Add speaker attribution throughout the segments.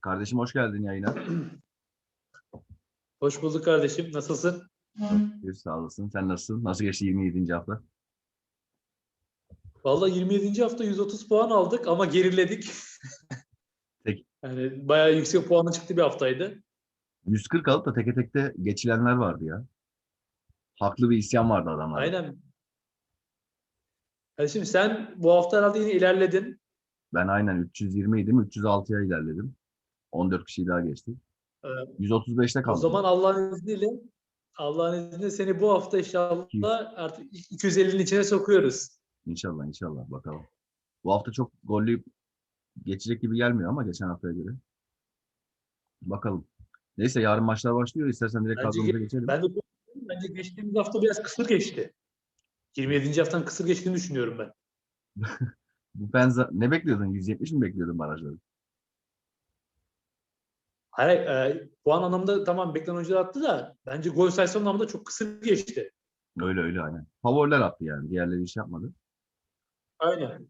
Speaker 1: Kardeşim hoş geldin yayına.
Speaker 2: Hoş bulduk kardeşim. Nasılsın?
Speaker 1: Bir sağ olasın. Sen nasılsın? Nasıl geçti 27. hafta?
Speaker 2: Vallahi 27. hafta 130 puan aldık ama geriledik.
Speaker 1: Peki.
Speaker 2: yani bayağı yüksek puanı çıktı bir haftaydı.
Speaker 1: 140 alıp da teke tekte geçilenler vardı ya. Haklı bir isyan vardı adamlar.
Speaker 2: Aynen. Kardeşim sen bu hafta herhalde yine ilerledin.
Speaker 1: Ben aynen 320 idim. 306'ya ilerledim. 14 kişiyi daha geçtik.
Speaker 2: Evet.
Speaker 1: 135'te
Speaker 2: O
Speaker 1: kaldım.
Speaker 2: zaman Allah'ın izniyle Allah'ın izniyle seni bu hafta inşallah artık 250'nin içine sokuyoruz.
Speaker 1: İnşallah inşallah bakalım. Bu hafta çok gollü geçecek gibi gelmiyor ama geçen haftaya göre. Bakalım. Neyse yarın maçlar başlıyor. İstersen direkt
Speaker 2: Bence
Speaker 1: kadromuza
Speaker 2: ge-
Speaker 1: geçelim.
Speaker 2: Ben de bence geçtiğimiz hafta biraz kısır geçti. 27. haftanın kısır geçtiğini düşünüyorum ben.
Speaker 1: Bu Penza ne bekliyordun? 170 mi bekliyordun barajları?
Speaker 2: Hayır, e, puan anlamında tamam beklenen oyuncular attı da bence gol sayısı anlamında çok kısır geçti.
Speaker 1: Öyle öyle aynen. Favoriler attı yani. Diğerleri iş yapmadı.
Speaker 2: Aynen.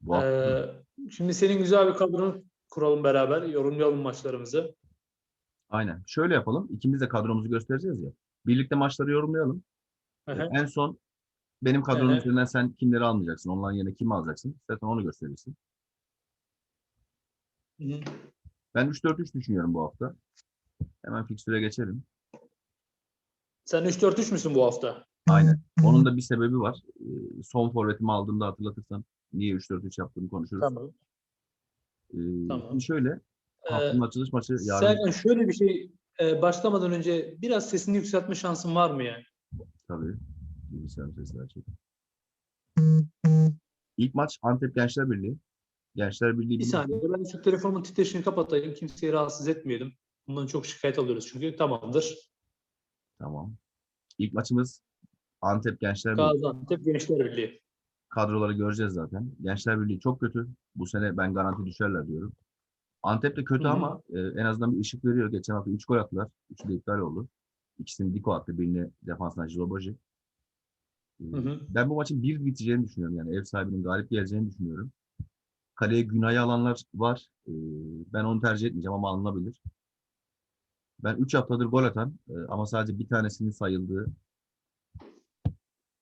Speaker 1: Bu hafta
Speaker 2: Ee, şimdi senin güzel bir kadronu kuralım beraber, yorumlayalım maçlarımızı.
Speaker 1: Aynen. Şöyle yapalım. İkimiz de kadromuzu göstereceğiz ya. Birlikte maçları yorumlayalım.
Speaker 2: Hı hı.
Speaker 1: En son benim kadronun
Speaker 2: Evet.
Speaker 1: üzerinden sen kimleri almayacaksın. Onların yerine kimi alacaksın? İstersen onu gösterirsin.
Speaker 2: Hı hı.
Speaker 1: Ben 3-4-3 düşünüyorum bu hafta. Hemen fikstüre geçelim.
Speaker 2: Sen 3-4-3 müsün bu hafta?
Speaker 1: Aynen. Onun da bir sebebi var. Ee, Son forvetimi aldığımda hatırlatırsan niye 3-4-3 yaptığımı konuşuruz.
Speaker 2: Tamam.
Speaker 1: Ee,
Speaker 2: Tamam.
Speaker 1: Şimdi şöyle.
Speaker 2: Ee,
Speaker 1: Haftanın açılış maçı yarın.
Speaker 2: Serkan şöyle bir şey e, başlamadan önce biraz sesini yükseltme şansın var mı yani?
Speaker 1: Tabii. Bilgisayarın sesini açayım. İlk maç Antep Gençler Birliği. Gençler Birliği
Speaker 2: Bir saniye ben şu telefonumun titreşini kapatayım. Kimseyi rahatsız etmeyelim. Bundan çok şikayet alıyoruz çünkü. Tamamdır.
Speaker 1: Tamam. İlk maçımız Antep Gençler Birliği.
Speaker 2: Gaziantep Gençler Birliği.
Speaker 1: Kadroları göreceğiz zaten. Gençler Birliği çok kötü. Bu sene ben garanti düşerler diyorum. Antep de kötü
Speaker 2: Hı hı.
Speaker 1: ama e, en azından bir ışık veriyor. Geçen hafta 3 gol attılar. 3'ü de iptal oldu. İkisini Diko attı. Birini defansına Jiloboji. E. Ben bu maçın bir biteceğini düşünüyorum. Yani ev sahibinin galip geleceğini düşünüyorum. Kaleye Günay'ı alanlar var. E, ben onu tercih etmeyeceğim ama alınabilir. Ben 3 haftadır gol atan e, ama sadece bir tanesinin sayıldığı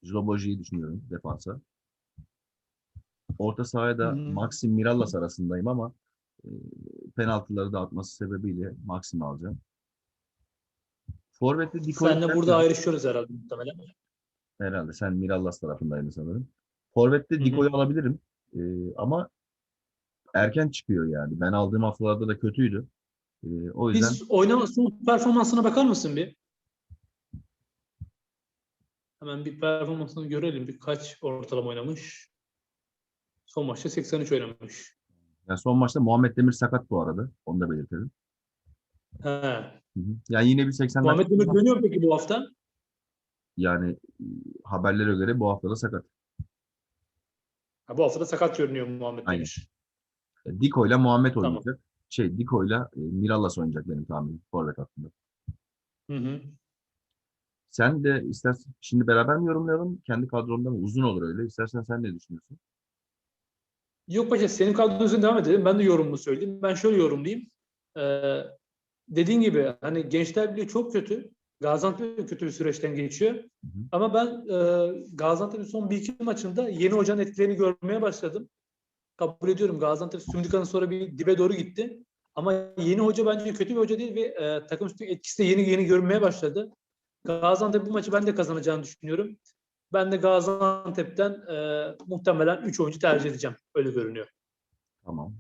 Speaker 1: Jiloboji'yi düşünüyorum defansa. Orta sahaya da. Maxim Mirallas arasındayım ama e, penaltıları da atması sebebiyle Maxim'i alacağım. Forvet'te Diko'yu
Speaker 2: Senle burada
Speaker 1: istersen-
Speaker 2: ayrışıyoruz herhalde muhtemelen.
Speaker 1: Herhalde sen Mirallas tarafındaydın sanırım. Forvet'te. Diko'yu alabilirim. E, ama erken çıkıyor yani. Ben aldığım haftalarda da kötüydü. E, o yüzden
Speaker 2: Biz oynama son performansına bakar mısın bir? Hemen bir performansını görelim. Bir kaç ortalama oynamış? Son maçta 83 oynamış.
Speaker 1: yani son maçta Muhammed Demir sakat bu arada. Onu da belirtelim.
Speaker 2: He.
Speaker 1: Hı hı. Yani yine bir 80
Speaker 2: Muhammed Demir dönüyor peki bu hafta?
Speaker 1: Yani haberlere göre bu hafta da sakat.
Speaker 2: Ha, bu hafta da sakat görünüyor Muhammed
Speaker 1: Aynen.
Speaker 2: Demir.
Speaker 1: Diko ile Muhammed
Speaker 2: Tamam.
Speaker 1: oynayacak. Şey Diko ile e, Mirallas oynayacak benim tahminim. Forvet hattında.
Speaker 2: Hı hı.
Speaker 1: Sen de istersen şimdi beraber mi yorumlayalım? Kendi kadronda mı? Uzun olur öyle. İstersen sen ne düşünüyorsun?
Speaker 2: Yok paşa senin kadron üzerine devam edelim. Ben de yorumumu söyleyeyim. Ben şöyle yorumlayayım. Ee, dediğin gibi hani Gençler Birliği çok kötü. Gaziantep kötü bir süreçten geçiyor.
Speaker 1: hı.
Speaker 2: Ama ben e, Gaziantep'in son bir iki maçında yeni hocanın etkilerini görmeye başladım. Kabul ediyorum. Gaziantep Sümdüka'nın sonra bir dibe doğru gitti. Ama yeni hoca bence kötü bir hoca değil ve e, takım üstü etkisi de yeni yeni görünmeye başladı. Gaziantep bu maçı ben de kazanacağını düşünüyorum. Ben de Gaziantep'ten e, muhtemelen 3 oyuncu tercih edeceğim. Öyle görünüyor.
Speaker 1: Tamam.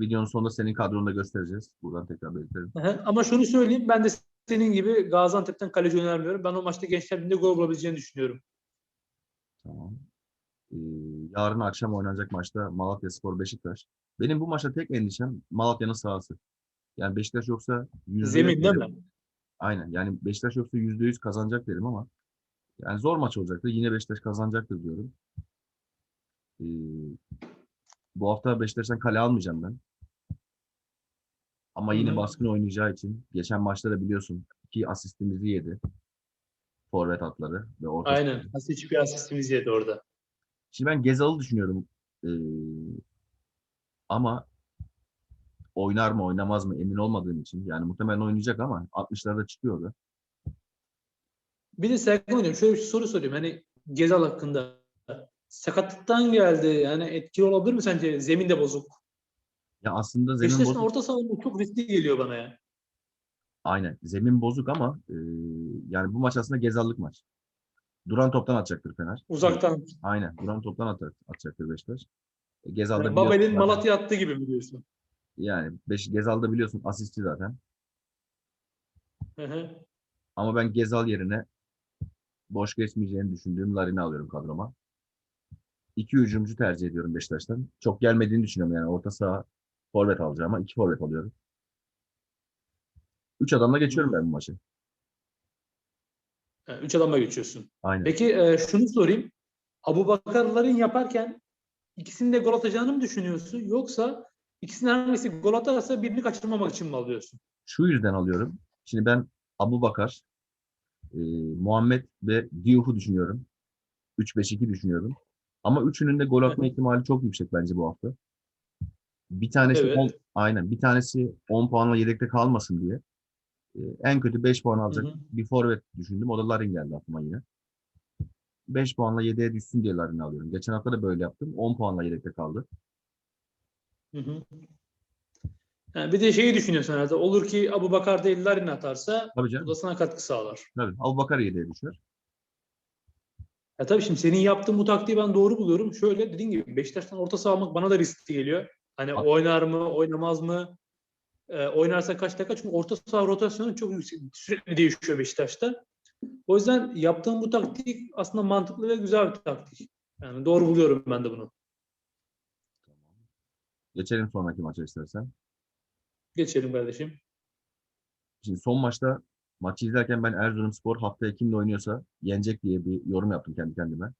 Speaker 1: Videonun sonunda senin kadronu da göstereceğiz. Buradan tekrar belirtelim.
Speaker 2: Ama şunu söyleyeyim ben de senin gibi Gaziantep'ten kaleci önermiyorum. Ben o maçta Gençler Birliği'nde gol bulabileceğini düşünüyorum.
Speaker 1: Tamam. Ee, yarın akşam oynanacak maçta Malatya Spor Beşiktaş. Benim bu maçta tek endişem Malatya'nın sahası. Yani Beşiktaş yoksa yüzde
Speaker 2: Zemin değil mi?
Speaker 1: Aynen. Yani Beşiktaş yoksa yüzde yüz kazanacak derim ama yani zor maç olacaktır. Yine Beşiktaş kazanacaktır diyorum. Ee, bu hafta Beşiktaş'tan kale almayacağım ben. Ama yine baskın oynayacağı için geçen maçta da biliyorsun iki asistimizi yedi. Forvet atları ve orta
Speaker 2: Aynen. Nasıl hiçbir asistimiz yedi orada.
Speaker 1: Şimdi ben Gezal'ı düşünüyorum. Ee, ama oynar mı oynamaz mı emin olmadığım için. Yani muhtemelen oynayacak ama 60'larda çıkıyordu.
Speaker 2: Bir de Serkan Hocam şöyle bir soru sorayım. Hani Gezal hakkında. Sakatlıktan geldi. Yani etkili olabilir mi sence? Zemin de bozuk.
Speaker 1: Ya aslında zemin
Speaker 2: Beşiktaş'ın
Speaker 1: bozuk.
Speaker 2: orta sahada çok riskli geliyor bana ya.
Speaker 1: Aynen. Zemin bozuk ama e, yani bu maç aslında gezallık maç. Duran toptan atacaktır Fener.
Speaker 2: Uzaktan.
Speaker 1: Aynen. Duran toptan atar, atacaktır Beşiktaş. E, Gezal'da
Speaker 2: Yani Babel'in Malatya attığı gibi mi diyorsun?
Speaker 1: Yani Beş, Gezal'da biliyorsun asisti zaten.
Speaker 2: Hı hı.
Speaker 1: Ama ben Gezal yerine boş geçmeyeceğini düşündüğüm Larin'i alıyorum kadroma. İki hücumcu tercih ediyorum Beşiktaş'tan. Çok gelmediğini düşünüyorum yani. Orta saha forvet alacağım ama iki forvet alıyorum. Üç adamla geçiyorum ben bu maçı.
Speaker 2: Ha, Üç adamla geçiyorsun.
Speaker 1: Aynen.
Speaker 2: Peki e, şunu sorayım. Abu Bakarların yaparken ikisinin de gol atacağını mı düşünüyorsun? Yoksa ikisinin hangisi gol atarsa birini kaçırmamak için mi alıyorsun?
Speaker 1: Şu yüzden alıyorum. Şimdi ben Abu Bakar, e, Muhammed ve Diouf'u düşünüyorum. 3-5-2 düşünüyorum. Ama üçünün de gol atma ihtimali çok yüksek bence bu hafta. Bir tanesi
Speaker 2: Evet.
Speaker 1: 10 aynen bir tanesi 10 puanla yedekte kalmasın diye. E, en kötü 5 puan alacak
Speaker 2: Hı hı.
Speaker 1: bir forvet düşündüm. O da Larin geldi aklıma yine. 5 puanla 7'ye düşsün diye Larin'i alıyorum. Geçen hafta da böyle yaptım. 10 puanla yedekte kaldı.
Speaker 2: Hı hı. Yani bir de şeyi düşünüyorsun herhalde. Olur ki Abu Bakar değil Larin atarsa
Speaker 1: Tabii
Speaker 2: bu
Speaker 1: canım.
Speaker 2: da sana katkı sağlar.
Speaker 1: Tabii. Abu Bakar 7'ye düşer.
Speaker 2: Ya tabii şimdi senin yaptığın bu taktiği ben doğru buluyorum. Şöyle dediğin gibi Beşiktaş'tan orta saha almak bana da riskli geliyor. Hani
Speaker 1: Bak-
Speaker 2: oynar mı, oynamaz mı? Ee, oynarsa kaç dakika? Çünkü orta saha rotasyonu çok yüksek, sürekli değişiyor Beşiktaş'ta. O yüzden yaptığım bu taktik aslında mantıklı ve güzel bir taktik. Yani doğru buluyorum ben de bunu.
Speaker 1: Geçelim sonraki maça istersen.
Speaker 2: Geçelim kardeşim.
Speaker 1: Şimdi son maçta maçı izlerken ben Erzurumspor haftaya kimle oynuyorsa yenecek diye bir yorum yaptım kendi kendime.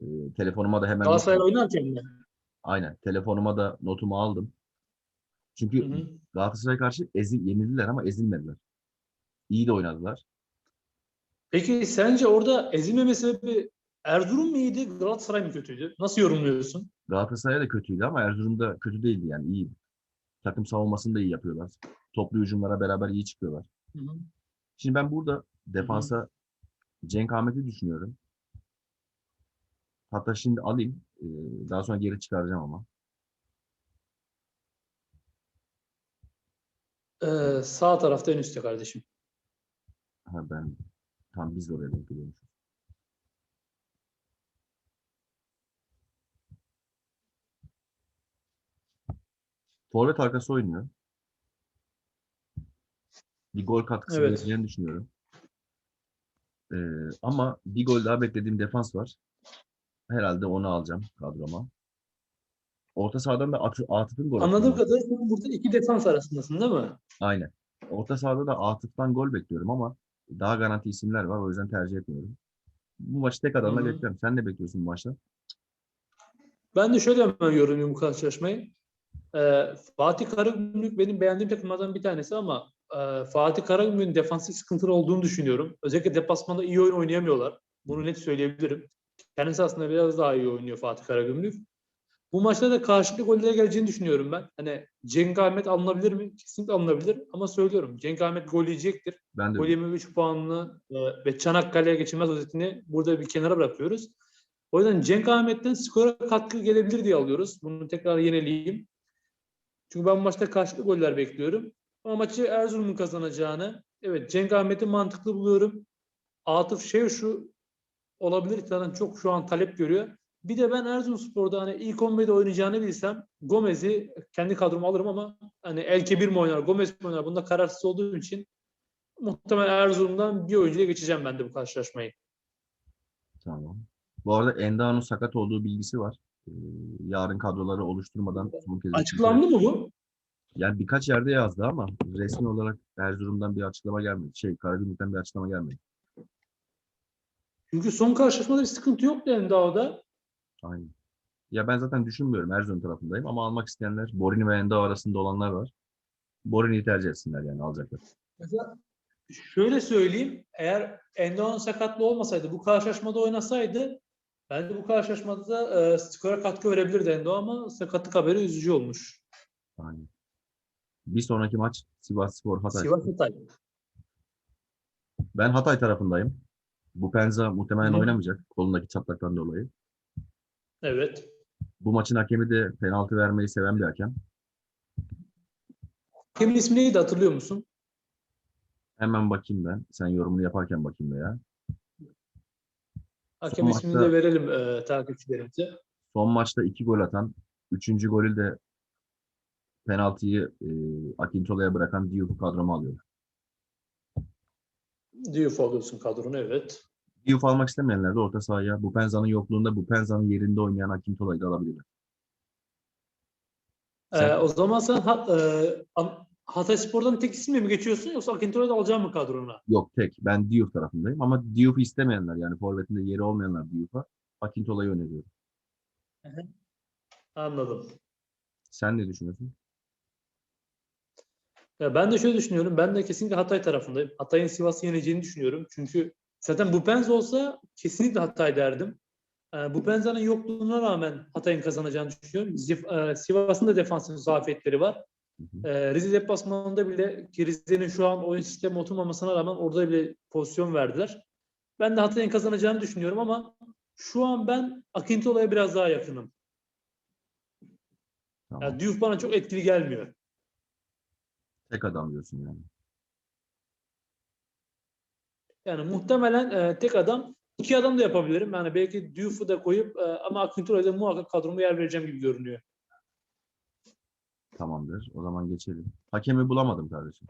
Speaker 1: Ee, telefonuma da hemen
Speaker 2: Galatasaray oynarken mi?
Speaker 1: aynen telefonuma da notumu aldım. Çünkü
Speaker 2: Hı hı.
Speaker 1: Galatasaray karşı ezil, yenildiler ama ezilmediler. İyi de oynadılar.
Speaker 2: Peki sence orada ezilmeme sebebi Erzurum mu iyiydi, Galatasaray mı kötüydü? Nasıl yorumluyorsun?
Speaker 1: Galatasaray da kötüydü ama Erzurum'da kötü değildi yani iyiydi. Takım savunmasını da iyi yapıyorlar. Toplu hücumlara beraber iyi çıkıyorlar.
Speaker 2: Hı hı.
Speaker 1: Şimdi ben burada defansa Cenk Ahmet'i düşünüyorum. Hatta şimdi alayım. Ee, Daha sonra geri çıkaracağım ama.
Speaker 2: Ee, sağ tarafta en üstte kardeşim.
Speaker 1: Ha ben tam biz de oraya denk geliyormuşuz. Forvet arkası oynuyor. Bir gol katkısı
Speaker 2: Evet.
Speaker 1: vereceğini düşünüyorum. Ee, ama bir gol daha beklediğim defans var. Herhalde onu alacağım kadroma. Orta sahadan da Atı- Atıf'ın gol
Speaker 2: Anladığım kadarıyla sen burada iki defans arasındasın değil mi?
Speaker 1: Aynen. Orta sahada da Atıf'tan gol bekliyorum ama daha garanti isimler var. O yüzden tercih etmiyorum. Bu maçı tek adamla
Speaker 2: Hı hı.
Speaker 1: bekliyorum. Sen ne bekliyorsun bu maçta?
Speaker 2: Ben de şöyle hemen yorumlayayım bu karşılaşmayı. Ee, Fatih Karagümrük benim beğendiğim takımlardan bir tanesi ama e, Fatih Karagümrük'ün defansif sıkıntılı olduğunu düşünüyorum. Özellikle deplasmanda iyi oyun oynayamıyorlar. Bunu net söyleyebilirim. Kendisi aslında biraz daha iyi oynuyor Fatih Karagümrük. Bu maçta da karşılıklı gollere geleceğini düşünüyorum ben. Hani Cenk Ahmet alınabilir mi? Kesinlikle alınabilir ama söylüyorum. Cenk Ahmet gol yiyecektir.
Speaker 1: Ben de
Speaker 2: Gol yeme 3 puanını e, ve Çanakkale'ye geçilmez özetini burada bir kenara bırakıyoruz. O yüzden Cenk Ahmet'ten skora katkı gelebilir diye alıyoruz. Bunu tekrar yenileyim. Çünkü ben bu maçta karşılıklı goller bekliyorum. Ama maçı Erzurum'un kazanacağını, evet Cenk Ahmet'i mantıklı buluyorum. Atıf Şevşu olabilir. Zaten çok şu an talep görüyor. Bir de ben Erzurumspor'da hani ilk 11'de oynayacağını bilsem Gomez'i kendi kadroma alırım ama hani El Kebir mi oynar, Gomez mi oynar? Bunda kararsız olduğum için muhtemelen Erzurum'dan bir oyuncuya geçeceğim ben de bu karşılaşmayı.
Speaker 1: Tamam. Bu arada Enda'nın sakat olduğu bilgisi var. Ee, yarın kadroları oluşturmadan son kez
Speaker 2: Açıklandı mı bu?
Speaker 1: Yani birkaç yerde yazdı ama resmi olarak Erzurum'dan bir açıklama gelmedi. Şey, Karagümrük'ten bir açıklama gelmedi.
Speaker 2: Çünkü son karşılaşmada bir sıkıntı yok Enda'da.
Speaker 1: Aynen. Ya ben zaten düşünmüyorum. Erzurum tarafındayım ama almak isteyenler Borini ve Enda arasında olanlar var. Borini'yi tercih etsinler yani alacaklar.
Speaker 2: Mesela şöyle söyleyeyim. Eğer Endo'nun sakatlığı olmasaydı, bu karşılaşmada oynasaydı bence bu karşılaşmada da e, skora katkı verebilirdi Endo ama sakatlık haberi üzücü olmuş.
Speaker 1: Aynen. Bir sonraki maç Sivas Spor Hatay.
Speaker 2: Sivas Hatay.
Speaker 1: Ben Hatay tarafındayım. Bu Penza muhtemelen
Speaker 2: Hı.
Speaker 1: oynamayacak kolundaki çatlaktan dolayı.
Speaker 2: Evet.
Speaker 1: Bu maçın hakemi de penaltı vermeyi seven bir hakem.
Speaker 2: Hakemin ismi neydi hatırlıyor musun?
Speaker 1: Hemen bakayım ben. Sen yorumunu yaparken bakayım veya.
Speaker 2: Hakem
Speaker 1: Son
Speaker 2: ismini
Speaker 1: maçta-
Speaker 2: de verelim e, takipçilerimize.
Speaker 1: Son maçta iki gol atan, üçüncü golü de penaltıyı e, Akintola'ya bırakan Diouf kadroma alıyor.
Speaker 2: Diouf alıyorsun kadronu evet.
Speaker 1: Diouf almak istemeyenler de orta sahaya bu Penza'nın yokluğunda bu Penza'nın yerinde oynayan Akintola'yı da alabilirler.
Speaker 2: E,
Speaker 1: Sen-
Speaker 2: o zaman sen ha, e, Hatay Spor'dan tek isimle mi geçiyorsun yoksa Akintola'yı da alacak mı kadrona?
Speaker 1: Yok tek. Ben Diouf tarafındayım ama Diouf'u istemeyenler yani forvetinde yeri olmayanlar Diouf'a Akintola'yı öneriyorum.
Speaker 2: Anladım.
Speaker 1: Sen ne düşünüyorsun?
Speaker 2: Ya ben de şöyle düşünüyorum. Ben de kesinlikle Hatay tarafındayım. Hatay'ın Sivas'ı yeneceğini düşünüyorum. Çünkü zaten bu Penza olsa kesinlikle Hatay derdim. Ee, bu Penza'nın yokluğuna rağmen Hatay'ın kazanacağını düşünüyorum. E, Sivas'ın da defansif zafiyetleri var. Ee, Rize deplasmanında bile ki Rize'nin şu an oyun sistemi oturmamasına rağmen orada bile pozisyon verdiler. Ben de Hatay'ın kazanacağını düşünüyorum ama şu an ben Akintola'ya biraz daha yakınım.
Speaker 1: Tamam.
Speaker 2: Yani Diouf bana çok etkili gelmiyor.
Speaker 1: Tek adam diyorsun yani.
Speaker 2: Yani muhtemelen e, tek adam, iki adam da yapabilirim. Yani belki Diouf'u da koyup e, ama Akintola'ya da muhakkak kadroma yer vereceğim gibi görünüyor.
Speaker 1: Tamamdır. O zaman geçelim. Hakemi bulamadım kardeşim.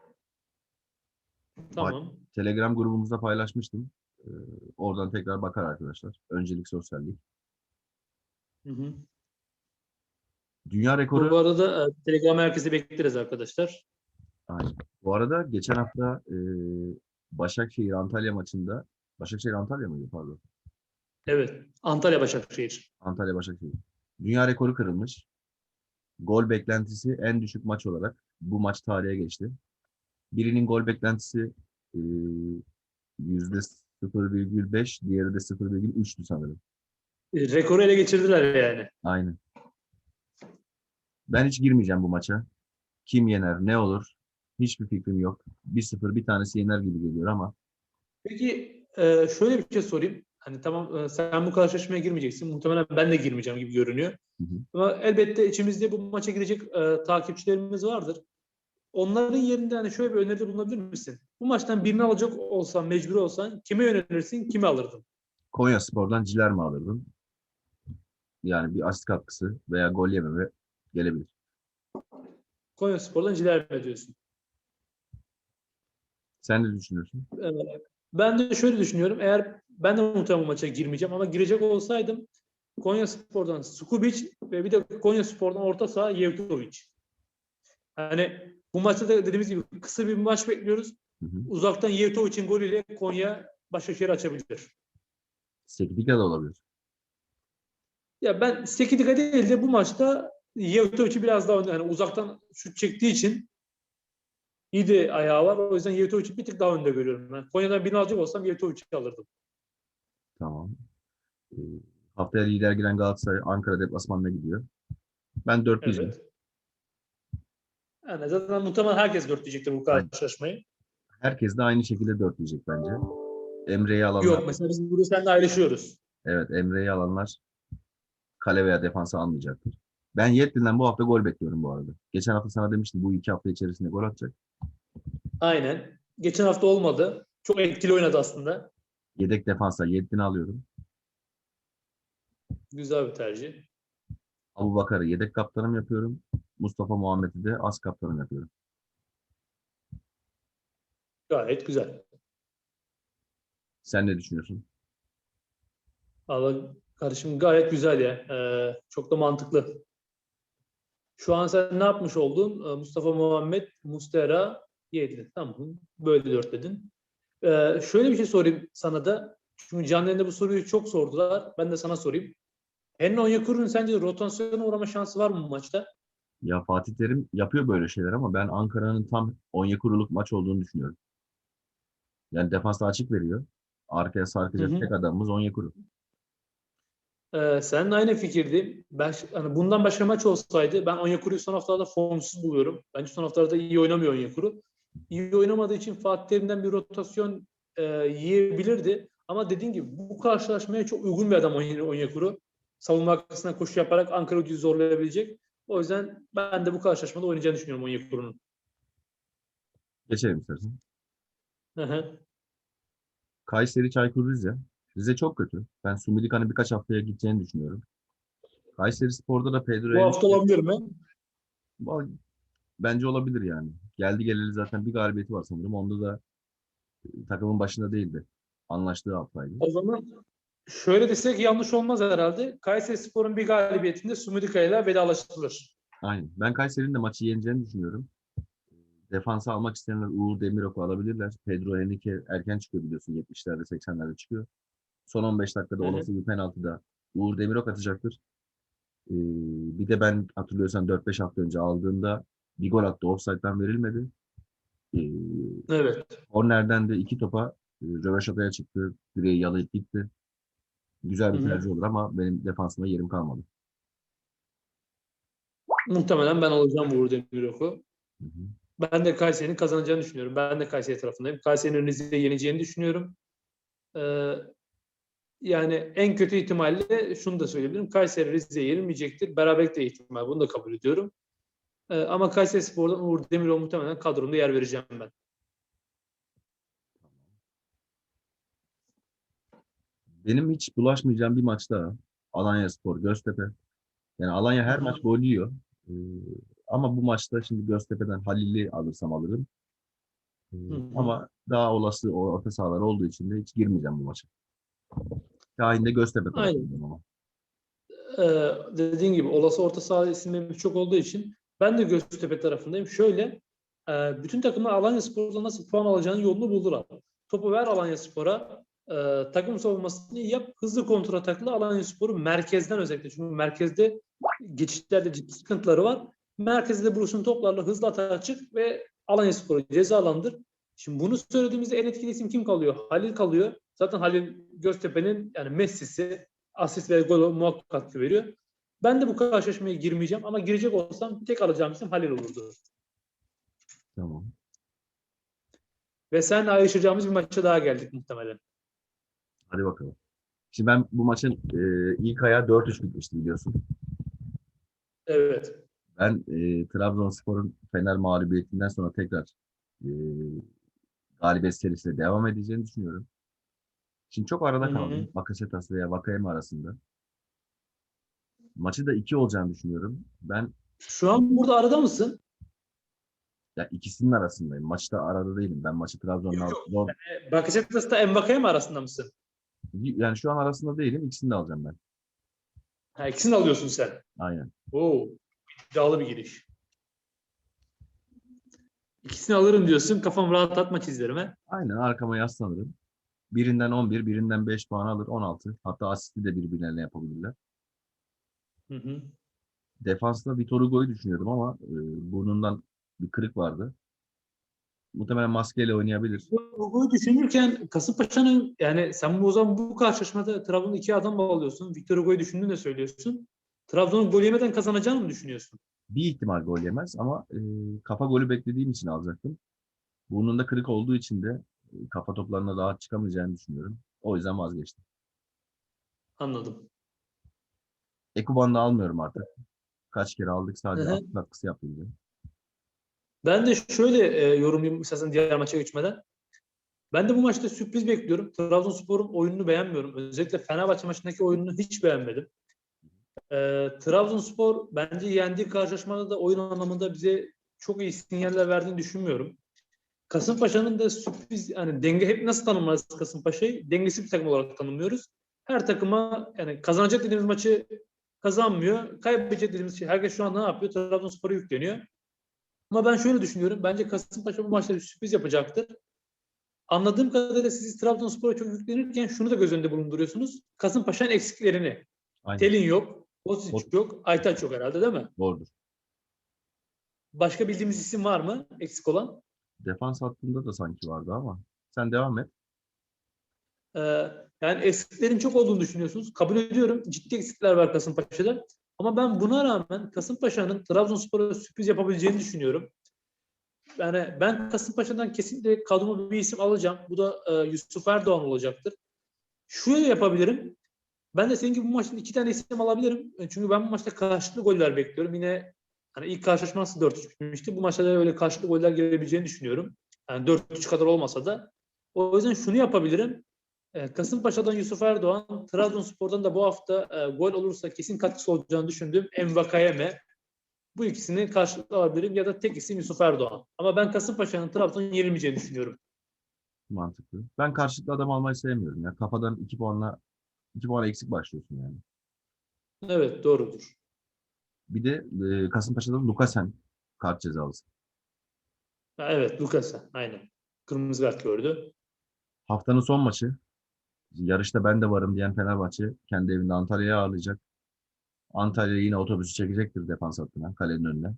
Speaker 2: Tamam.
Speaker 1: Telegram grubumuzda paylaşmıştım. Ee, oradan tekrar bakar arkadaşlar. Öncelik sosyallik.
Speaker 2: Hı hı.
Speaker 1: Dünya rekoru
Speaker 2: Bu arada e, Telegram herkese bekleriz arkadaşlar.
Speaker 1: Aynen. Bu arada geçen hafta e, Başakşehir Antalya maçında Başakşehir Antalya mıydı pardon?
Speaker 2: Evet. Antalya Başakşehir.
Speaker 1: Antalya Başakşehir. Dünya rekoru kırılmış. Gol beklentisi en düşük maç olarak bu maç tarihe geçti. Birinin gol beklentisi yüzde 0,5, diğeri de 0,3'tü sanırım.
Speaker 2: E, rekoru ele geçirdiler yani.
Speaker 1: Aynen. Ben hiç girmeyeceğim bu maça. Kim yener, ne olur? Hiçbir fikrim yok. 1-0 bir tanesi yener gibi geliyor ama
Speaker 2: Peki e, şöyle bir şey sorayım. Hani tamam e, sen bu karşılaşmaya girmeyeceksin. Muhtemelen ben de girmeyeceğim gibi görünüyor.
Speaker 1: Hı hı.
Speaker 2: Ama elbette içimizde bu maça girecek e, takipçilerimiz vardır. Onların yerinde hani şöyle bir öneride bulunabilir misin? Bu maçtan birini alacak olsan, mecbur olsan kime yönelirsin, kimi alırdın?
Speaker 1: Konya Spor'dan Ciler mi alırdın? Yani bir asist katkısı veya gol yememe gelebilir.
Speaker 2: Konya Spor'dan Ciler mi diyorsun?
Speaker 1: Sen ne düşünüyorsun?
Speaker 2: E, ben de şöyle düşünüyorum. Eğer ben de muhtemelen bu maça girmeyeceğim ama girecek olsaydım Konya Spor'dan Skubic ve bir de Konya Spor'dan orta saha Yevtovic. Hani bu maçta da dediğimiz gibi kısa bir maç bekliyoruz.
Speaker 1: Hı hı.
Speaker 2: Uzaktan Yevtovic'in golüyle Konya Başakşehir açabilir.
Speaker 1: Sekidika da olabilir.
Speaker 2: Ya ben Sekidika değil de bu maçta Yevtovic'i biraz daha yani uzaktan şut çektiği için iyi de ayağı var. O yüzden Yevtovic'i bir tık daha önde görüyorum. Ben Konya'dan birini alacak olsam Yevtovic'i alırdım.
Speaker 1: Tamam. Ee, haftaya lider giren Galatasaray Ankara deplasmanına gidiyor. Ben dörtlüyüm.
Speaker 2: Evet. Yani zaten muhtemelen herkes dört diyecektir bu karşılaşmayı.
Speaker 1: Herkes de aynı şekilde dörtleyecek bence. Emre'yi alanlar.
Speaker 2: Yok mesela biz burada seninle ayrışıyoruz.
Speaker 1: Evet Emre'yi alanlar kale veya defansa almayacaktır. Ben Yetlin'den bu hafta gol bekliyorum bu arada. Geçen hafta sana demiştim bu iki hafta içerisinde gol atacak.
Speaker 2: Aynen. Geçen hafta olmadı. Çok etkili oynadı aslında.
Speaker 1: Yedek defansa Yetlin'i alıyorum.
Speaker 2: Güzel bir tercih.
Speaker 1: Abu Bakar'ı yedek kaptanım yapıyorum. Mustafa Muhammed'i de az kaptanım yapıyorum.
Speaker 2: Gayet güzel.
Speaker 1: Sen ne düşünüyorsun?
Speaker 2: Valla kardeşim gayet güzel ya. Ee, çok da mantıklı. Şu an sen ne yapmış oldun? Ee, Mustafa Muhammed, Mustera, Yedlin. Tamam. Böyle dörtledin. Ee, şöyle bir şey sorayım sana da. Çünkü canlı bu soruyu çok sordular. Ben de sana sorayım. Enno Onyekuru'nun sence rotasyona uğrama şansı var mı bu maçta?
Speaker 1: Ya Fatih Terim yapıyor böyle şeyler ama ben Ankara'nın tam Onyekuru'luk maç olduğunu düşünüyorum. Yani defansta açık veriyor. Arkaya sarkacak
Speaker 2: Hı hı.
Speaker 1: tek adamımız Onyekuru.
Speaker 2: Ee, seninle aynı fikirdeyim. Ben hani bundan başka maç olsaydı ben Onyekuru'yu son haftalarda formsuz buluyorum. Bence son haftalarda iyi oynamıyor Onyekuru. İyi oynamadığı için Fatih Terim'den bir rotasyon e, yiyebilirdi. Ama dediğim gibi bu karşılaşmaya çok uygun bir adam Onye- Onyekuru. Savunma arkasına koşu yaparak Ankara gücü zorlayabilecek. O yüzden ben de bu karşılaşmada oynayacağını düşünüyorum Onyekuru'nun.
Speaker 1: Geçelim istersen. Kayseri Çaykur Rize. Rize çok kötü. Ben Sumidika'nın birkaç haftaya gideceğini düşünüyorum. Kayseri Spor'da da Pedro
Speaker 2: Bu hafta olabilir mi?
Speaker 1: Bence olabilir yani. Geldi geleli zaten bir galibiyeti var sanırım. Onda da e, takımın başında değildi. Anlaştığı haftaydı.
Speaker 2: O zaman şöyle desek yanlış olmaz herhalde. Kayseri Spor'un bir galibiyetinde Sumudika ile vedalaştırılır.
Speaker 1: Aynen. Ben Kayseri'nin de maçı yeneceğini düşünüyorum. Defansa almak isteyenler Uğur Demirok'u alabilirler. Pedro Henrique erken çıkıyor biliyorsun. 70'lerde 80'lerde çıkıyor. Son 15 dakikada
Speaker 2: Hı hı.
Speaker 1: olası bir penaltıda Uğur Demirok atacaktır. Ee, bir de ben hatırlıyorsan 4-5 hafta önce aldığında bir gol attı. Offside'den verilmedi. Ee,
Speaker 2: Evet.
Speaker 1: Kornerden de iki topa e, röveşataya çıktı. Direği yalayıp gitti. Güzel bir tercih olur ama benim defansıma yerim kalmadı.
Speaker 2: Muhtemelen ben alacağım Uğur Demirok'u. Ben de Kayseri'nin kazanacağını düşünüyorum. Ben de Kayseri tarafındayım. Kayseri'nin Rize'yi yeneceğini düşünüyorum. Ee, yani en kötü ihtimalle şunu da söyleyebilirim. Kayseri Rize'ye yenilmeyecektir. Beraberlik de ihtimal. Bunu da kabul ediyorum. Ee, ama Kayseri Spor'dan Uğur Demirok muhtemelen kadromda yer vereceğim ben.
Speaker 1: Benim hiç bulaşmayacağım bir maçta Alanya Spor, Göztepe. Yani Alanya her maç gol yiyor. Ee, ama bu maçta şimdi Göztepe'den Halil'i alırsam alırım. Ee, ama daha olası o orta sahalar olduğu için de hiç girmeyeceğim bu maça. Şahin de Göztepe
Speaker 2: Aynen.
Speaker 1: tarafındayım ama.
Speaker 2: Ee, dediğin gibi olası orta saha isimleri çok olduğu için ben de Göztepe tarafındayım. Şöyle e, bütün takımlar Alanya Spor'da nasıl puan alacağının yolunu buldular. Topu ver Alanya Spor'a e, takım savunmasını yap. Hızlı kontratakla Alanya Spor'u merkezden özellikle. Çünkü merkezde geçişlerde ciddi sıkıntıları var. Merkezde buluşun toplarla hızlı atağa çık ve Alanya Spor'u cezalandır. Şimdi bunu söylediğimizde en etkili isim kim kalıyor? Halil kalıyor. Zaten Halil Göztepe'nin yani Messi'si asist ve gol muhakkak katkı veriyor. Ben de bu karşılaşmaya girmeyeceğim ama girecek olsam tek alacağım isim Halil olurdu.
Speaker 1: Tamam.
Speaker 2: Ve sen ayrışacağımız bir maça daha geldik muhtemelen.
Speaker 1: Hadi bakalım. Şimdi ben bu maçın e, ilk ayağı 4-3 bitmişti biliyorsun.
Speaker 2: Evet.
Speaker 1: Ben e, Trabzonspor'un Fener mağlubiyetinden sonra tekrar e, galibiyet serisine devam edeceğini düşünüyorum. Şimdi çok arada kaldım. Bakasetas veya Vakayeme arasında. Maçı da 2 olacağını düşünüyorum. Ben
Speaker 2: Şu an burada arada mısın?
Speaker 1: ya ikisinin arasındayım. Maçta arada değilim. Ben maçı Trabzon'la zor.
Speaker 2: E, Bakasetas'ta Embaka'ya mı arasında mısın?
Speaker 1: Yani şu an arasında değilim. İkisini de alacağım ben.
Speaker 2: Ha, ikisini de alıyorsun sen.
Speaker 1: Aynen.
Speaker 2: Oo, iddialı bir giriş. İkisini alırım diyorsun. Kafam rahat atma çizlerime.
Speaker 1: Aynen arkama yaslanırım. Birinden 11, birinden 5 puan alır 16. Hatta asisti de birbirlerine yapabilirler.
Speaker 2: Hı hı.
Speaker 1: Defansta Vitor Hugo'yu düşünüyordum ama e, burnundan bir kırık vardı. Muhtemelen maskeyle oynayabilir.
Speaker 2: Hugo'yu düşünürken Kasımpaşa'nın yani sen bu o zaman bu karşılaşmada Trabzon'un iki adam bağlıyorsun. Victor Hugo'yu düşündüğünü de söylüyorsun. Trabzon'un gol yemeden kazanacağını mı düşünüyorsun?
Speaker 1: Bir ihtimal gol yemez ama e, kafa golü beklediğim için alacaktım. Burnunda kırık olduğu için de kafa toplarına rahat çıkamayacağını düşünüyorum. O yüzden vazgeçtim.
Speaker 2: Anladım.
Speaker 1: Ekuban'da almıyorum artık. Kaç kere aldık sadece
Speaker 2: Hı hı.
Speaker 1: altı katkısı yaptı bize.
Speaker 2: Ben de şöyle e, yorumlayayım istersen diğer maça geçmeden. Ben de bu maçta sürpriz bekliyorum. Trabzonspor'un oyununu beğenmiyorum. Özellikle Fenerbahçe maçındaki oyununu hiç beğenmedim. E, Trabzonspor bence yendiği karşılaşmada da oyun anlamında bize çok iyi sinyaller verdiğini düşünmüyorum. Kasımpaşa'nın da sürpriz yani denge hep nasıl tanımlarız Kasımpaşa'yı? Dengesiz bir takım olarak tanımlıyoruz. Her takıma yani kazanacak dediğimiz maçı kazanmıyor. Kaybedecek dediğimiz şey herkes şu an ne yapıyor? Trabzonspor'a yükleniyor. Ama ben şöyle düşünüyorum. Bence Kasımpaşa bu maçta bir sürpriz yapacaktır. Anladığım kadarıyla siz Trabzonspor'a çok yüklenirken şunu da göz önünde bulunduruyorsunuz. Kasımpaşa'nın eksiklerini.
Speaker 1: Aynen.
Speaker 2: Telin yok, Bosic yok, Aytaç yok herhalde değil mi?
Speaker 1: Doğrudur.
Speaker 2: Başka bildiğimiz isim var mı eksik olan?
Speaker 1: Defans hattında da sanki vardı ama sen devam et.
Speaker 2: Ee, Yani eksiklerin çok olduğunu düşünüyorsunuz. Kabul ediyorum. Ciddi eksikler var Kasımpaşa'da. Ama ben buna rağmen Kasımpaşa'nın Trabzonspor'a sürpriz yapabileceğini düşünüyorum. Yani ben Kasımpaşa'dan kesinlikle kadroma bir isim alacağım. Bu da e, Yusuf Erdoğan olacaktır. Şöyle yapabilirim. Ben de senin gibi bu maçta iki tane isim alabilirim. E, Çünkü ben bu maçta karşılıklı goller bekliyorum. Yine hani ilk karşılaşma nasıl 4-3 bitmişti. Bu maçta da öyle karşılıklı goller gelebileceğini düşünüyorum. Yani 4-3 kadar olmasa da. O yüzden şunu yapabilirim. E, Kasımpaşa'dan Yusuf Erdoğan, Trabzonspor'dan da bu hafta e, gol olursa kesin katkısı olacağını düşündüğüm Envakayeme. Bu ikisini karşılıklı alabilirim ya da tek isim Yusuf Erdoğan. Ama ben Kasımpaşa'nın Trabzon'un yenilmeyeceğini düşünüyorum.
Speaker 1: Mantıklı. Ben karşılıklı adam almayı sevmiyorum. Ya kafadan iki puanla iki puan eksik başlıyorsun yani.
Speaker 2: Evet doğrudur.
Speaker 1: Bir de e, Kasımpaşa'da Lukasen kart cezalısı.
Speaker 2: Ha, evet Lukas'a aynen. Kırmızı kart gördü.
Speaker 1: Haftanın son maçı. Yarışta ben de varım diyen Fenerbahçe kendi evinde Antalya'ya ağırlayacak. Antalya yine otobüsü çekecektir defans hattına, kalenin önüne.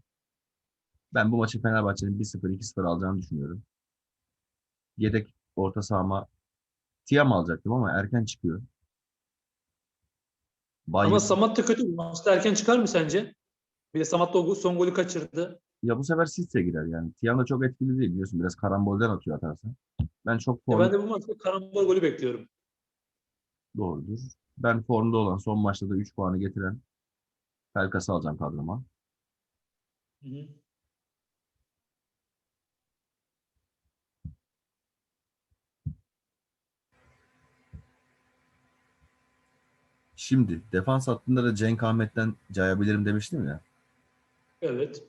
Speaker 1: Ben bu maçı Fenerbahçe'nin 1-0, 2-0 alacağını düşünüyorum. Yedek orta sahama Tiam alacaktım ama erken çıkıyor. Bay
Speaker 2: Ama Samat da kötü. Maçta erken çıkar mı sence? Bir de Samat o son golü kaçırdı.
Speaker 1: ya bu sefer Sisse girer yani. Tiam da çok etkili değil biliyorsun. Biraz karambolden atıyor atarsa. Ben çok
Speaker 2: Ya
Speaker 1: formda
Speaker 2: ben de bu maçta karambol golü bekliyorum.
Speaker 1: doğrudur. Ben formda olan son maçta da 3 puanı getiren Pelkas'ı alacağım kadroma.
Speaker 2: Hı hı.
Speaker 1: Şimdi defans hattında da Cenk Ahmet'ten cayabilirim demiştim ya.
Speaker 2: Evet.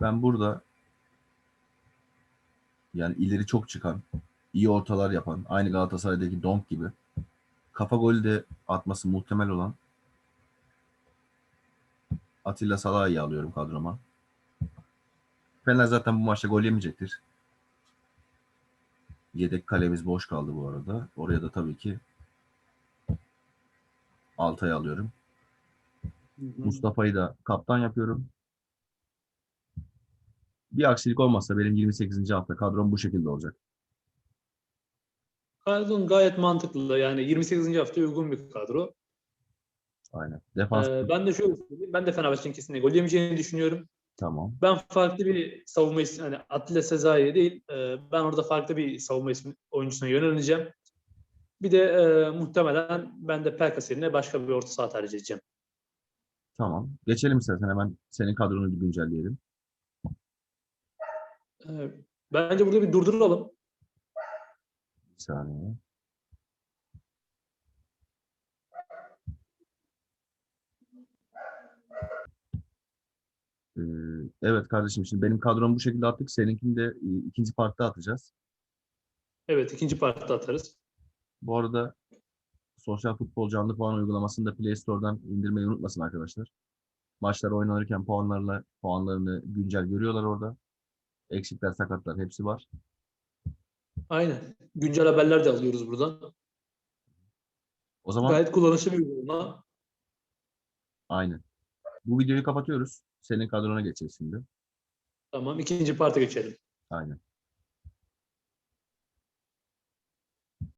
Speaker 1: Ben burada yani ileri çok çıkan, iyi ortalar yapan, aynı Galatasaray'daki Donk gibi kafa golü de atması muhtemel olan Atilla Salah'ı alıyorum kadroma. Fener zaten bu maçta gol yemeyecektir. Yedek kalemiz boş kaldı bu arada. Oraya da tabii ki Altay'ı alıyorum. Mustafa'yı da kaptan yapıyorum. Bir aksilik olmazsa benim 28. hafta kadrom bu şekilde olacak.
Speaker 2: Kadron gayet mantıklı. Yani 28. haftaya uygun bir kadro.
Speaker 1: Aynen. Defans
Speaker 2: Ee, ben de şöyle söyleyeyim. Ben de Fenerbahçe'nin kesinlikle gol yemeyeceğini düşünüyorum.
Speaker 1: tamam.
Speaker 2: Ben farklı bir savunma ismi, hani Atilla Sezai değil, e, ben orada farklı bir savunma ismi oyuncusuna yöneleceğim. Bir de e, muhtemelen ben de Pelkas yerine başka bir orta saha tercih edeceğim.
Speaker 1: Tamam. Geçelim istersen hemen senin kadronu bir güncelleyelim.
Speaker 2: Bence burada bir durduralım.
Speaker 1: Bir saniye. Ee, evet kardeşim şimdi benim kadromu bu şekilde attık. Seninkini de e, ikinci partta atacağız.
Speaker 2: Evet, ikinci partta atarız.
Speaker 1: Bu arada Sosyal Futbol Canlı Puan uygulamasını da Play Store'dan indirmeyi unutmasın arkadaşlar. Maçlar oynanırken puanlarla puanlarını güncel görüyorlar orada. Eksikler, sakatlar hepsi var.
Speaker 2: Aynen. Güncel haberler de alıyoruz buradan.
Speaker 1: O zaman
Speaker 2: Gayet kullanışlı bir uygulama.
Speaker 1: aynen. Bu videoyu kapatıyoruz. Senin kadrona geçeceğiz şimdi.
Speaker 2: Tamam, ikinci parta geçelim.
Speaker 1: Aynen.